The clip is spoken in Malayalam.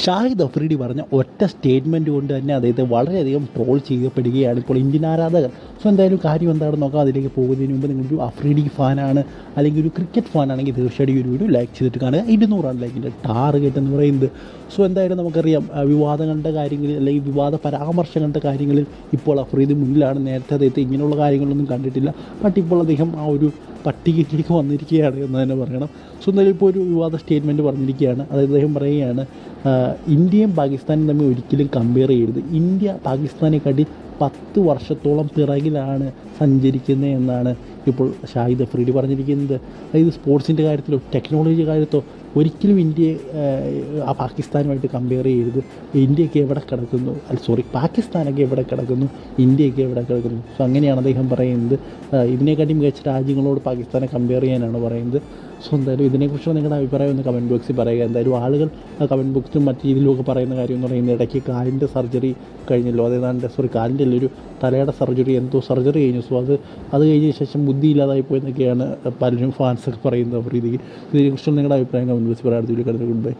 ഷാഹിദ് അഫ്രീഡി പറഞ്ഞ ഒറ്റ സ്റ്റേറ്റ്മെന്റ് കൊണ്ട് തന്നെ അദ്ദേഹത്തെ വളരെയധികം ട്രോൾ ചെയ്യപ്പെടുകയാണ് ഇപ്പോൾ ഇന്ത്യൻ ആരാധകർ. സോ എന്തായാലും കാര്യം എന്താണെന്ന് നോക്കാം. അതിലേക്ക് പോകുന്നതിന് മുമ്പ് നിങ്ങളൊരു അഫ്രീഡി ഫാനാണ് അല്ലെങ്കിൽ ഒരു ക്രിക്കറ്റ് ഫാനാണെങ്കിൽ തീർച്ചയായിട്ടും ഈ ഒരു വീഡിയോ ലൈക്ക് ചെയ്തിട്ട് കാണുക. ഇരുന്നൂറാണ് ലൈക്കിന്റെ ടാർഗറ്റ് എന്ന് പറയുന്നത്. സോ എന്തായാലും നമുക്കറിയാം വിവാദങ്ങളുടെ കാര്യങ്ങളിൽ അല്ലെങ്കിൽ വിവാദ പരാമർശങ്ങളുടെ കാര്യങ്ങളിൽ ഇപ്പോൾ അഫ്രീദി മുന്നിലാണ്. നേരത്തെ അദ്ദേഹത്തെ ഇങ്ങനെയുള്ള കാര്യങ്ങളൊന്നും കണ്ടിട്ടില്ല. ബട്ട് ഇപ്പോൾ അദ്ദേഹം ആ ഒരു പട്ടികയിലേക്ക് വന്നിരിക്കുകയാണ് എന്ന് തന്നെ പറയണം. സോ ഇപ്പോൾ ഒരു വിവാദ സ്റ്റേറ്റ്മെന്റ് പറഞ്ഞിരിക്കുകയാണ്. അതായത് അദ്ദേഹം പറയുകയാണ് ഇന്ത്യയും പാകിസ്ഥാനും തമ്മിൽ ഒരിക്കലും കമ്പയർ ചെയ്യരുത്. ഇന്ത്യ പാകിസ്ഥാനെക്കാട്ടി പത്ത് വർഷത്തോളം പിറകിലാണ് സഞ്ചരിക്കുന്നത് എന്നാണ് ഇപ്പോൾ ഷാഹിദ് അഫ്രീഡി പറഞ്ഞിരിക്കുന്നത്. അതായത് സ്പോർട്സിന്റെ കാര്യത്തിലോ ടെക്നോളജി കാര്യത്തോ ഒരിക്കലും ഇന്ത്യയെ പാകിസ്ഥാനുമായിട്ട് കമ്പയർ ചെയ്യരുത്. ഇന്ത്യയൊക്കെ എവിടെ കിടക്കുന്നു? അല്ല സോറി പാകിസ്ഥാനൊക്കെ എവിടെ കിടക്കുന്നു? ഇന്ത്യയൊക്കെ എവിടെ കിടക്കുന്നു? സോ അങ്ങനെയാണ് അദ്ദേഹം പറയുന്നത്. ഇതിനെക്കാട്ടി മികച്ച രാജ്യങ്ങളോട് പാകിസ്ഥാനെ കമ്പയർ ചെയ്യാനാണ് പറയുന്നത്. സോ എന്തായാലും ഇതിനെക്കുറിച്ചുള്ള നിങ്ങളുടെ അഭിപ്രായം ഒന്ന് കമന്റ് ബോക്സിൽ പറയുക. എന്തായാലും ആളുകൾ കമന്റ് ബോക്സിലും മറ്റു രീതിയിലുമൊക്കെ പറയുന്ന കാര്യം എന്ന് പറയുന്നത് ഇടയ്ക്ക് കാലിന്റെ സർജറി കഴിഞ്ഞല്ലോ. അതേതാണ്ട് സോറി കാലിന്റെ അല്ലൊരു തലയുടെ സർജറി എന്തോ സർജറി കഴിഞ്ഞു. സോ അത് അത് കഴിഞ്ഞ ശേഷം ബുദ്ധി ഇല്ലാതായി പോയെന്നൊക്കെയാണ് പലരും ഫാൻസൊക്കെ പറയുന്നത്. അപ്പോൾ ഇതിനെക്കുറിച്ചുള്ള നിങ്ങളുടെ അഭിപ്രായം കമന്റ് ബോക്സിൽ പറയാൻ ഗുഡ് ബൈ